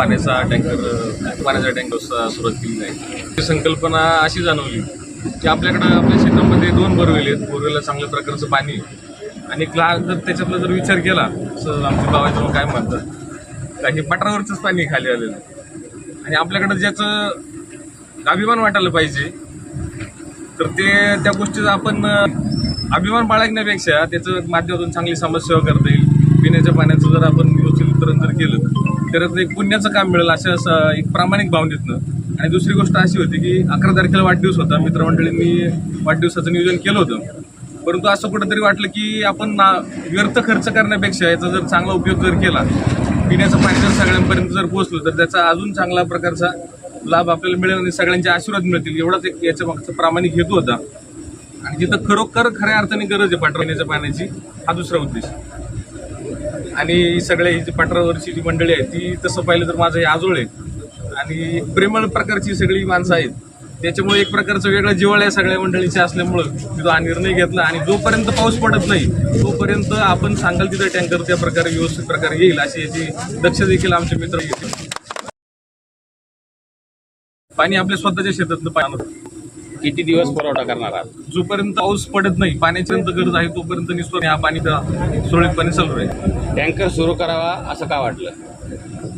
पाण्याचा टँकर पाण्याचा टँकर सुरुवात केली जाईल ती संकल्पना अशी जाणवली की आपल्याकडं आपल्या शेतामध्ये दोन बोरवेल आहेत. बोरवेलला चांगल्या प्रकारचं पाणी आणि क्ला जर त्याच्यातला जर विचार केला असं आमच्या गावाचं काय म्हणतात? काही पठारावरचंच पाणी खाली आलेलं आणि आपल्याकडं ज्याचं अभिमान वाटायला पाहिजे तर ते त्या गोष्टीचा आपण अभिमान बाळगण्यापेक्षा त्याचं माध्यमातून चांगली समाजसेवा करता येईल. पिण्याच्या पाण्याचं जर आपण व्यवस्थित वितरण जर केलं तर एक पुण्याचं काम मिळेल अशा असं एक प्रामाणिक भावनेतनं. आणि दुसरी गोष्ट अशी होती की अकरा तारखेला वाढदिवस होता. मित्रमंडळींनी वाढदिवसाचं नियोजन केलं होतं. परंतु असं कुठंतरी वाटलं की आपण ना व्यर्थ खर्च करण्यापेक्षा याचा जर चांगला उपयोग जर केला पिण्याचं पाणी जर सगळ्यांपर्यंत जर पोहोचलं तर त्याचा अजून चांगला प्रकारचा लाभ आपल्याला मिळेल आणि सगळ्यांचे आशीर्वाद मिळतील. एवढाच एक याच्या मागचा प्रामाणिक हेतू होता. आणि जिथं खरोखर खऱ्या अर्थाने गरज आहे पाठवण्याच्या पाण्याची हा दुसरा उद्देश. आणि ही सगळ्या ही जी पाठरावरची जी मंडळी आहे ती तसं पाहिलं तर माझं हे आजोळ आहे आणि प्रेमळ प्रकारची सगळी माणसं आहेत. त्याच्यामुळे एक प्रकारचं वेगळं जिवाळ्या आहे सगळ्या मंडळीचे असल्यामुळं तिथं हा निर्णय घेतला आणि जोपर्यंत पाऊस पडत नाही तोपर्यंत आपण सांगाल तिथं टँकर त्या प्रकारे व्यवस्थित प्रकारे येईल अशी याची दक्ष देखील आमचे मित्र घेतील. पाणी आपल्या स्वतःच्या शेतातलं पाणी किती दिवस पुरवठा करणार आहात? जोपर्यंत पाऊस पडत नाही पाण्याची गरज आहे तोपर्यंत निस्वर हा पाणी सुरळीतपणे चालू राहील. टँकर सुरू करावा असं का वाटलं?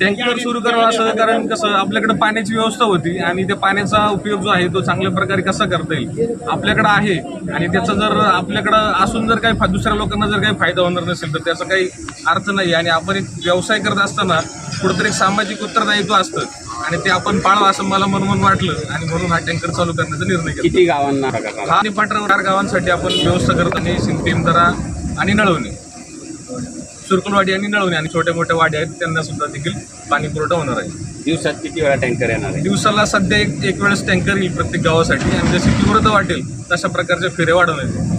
टँकर सुरू करावं असं कारण कसं आपल्याकडे पाण्याची व्यवस्था होती आणि त्या पाण्याचा उपयोग जो आहे तो चांगल्या प्रकारे कसा करता येईल आपल्याकडे आहे. आणि त्याचा जर आपल्याकडं असून जर काही दुसऱ्या लोकांना जर काही फायदा होणार नसेल तर त्याचा काही अर्थ नाही. आणि आपण एक व्यवसाय करत असताना कुठेतरी एक सामाजिक उत्तरदायित्व असतं. आणि ते आपण पाळावं असं मला मनमन वाटलं आणि म्हणून हा टँकर चालू करण्याचा निर्णय घेतला. किती गावांना हा चार गावांसाठी आपण व्यवस्था करत आणि सिंतीमदरा आणि नळवणे. सुरकुलवाडी आणि नळवणे आणि छोट्या मोठ्या वाड्या आहेत त्यांना सुद्धा देखील पाणी पुरवठा होणार आहे. दिवसात किती वेळा टँकर येणार आहे? दिवसाला सध्या एक एक वेळेस टँकर येईल प्रत्येक गावासाठी आणि जशी तीव्रता वाटेल तशा प्रकारच्या फेऱ्या वाढवण्यात येतील.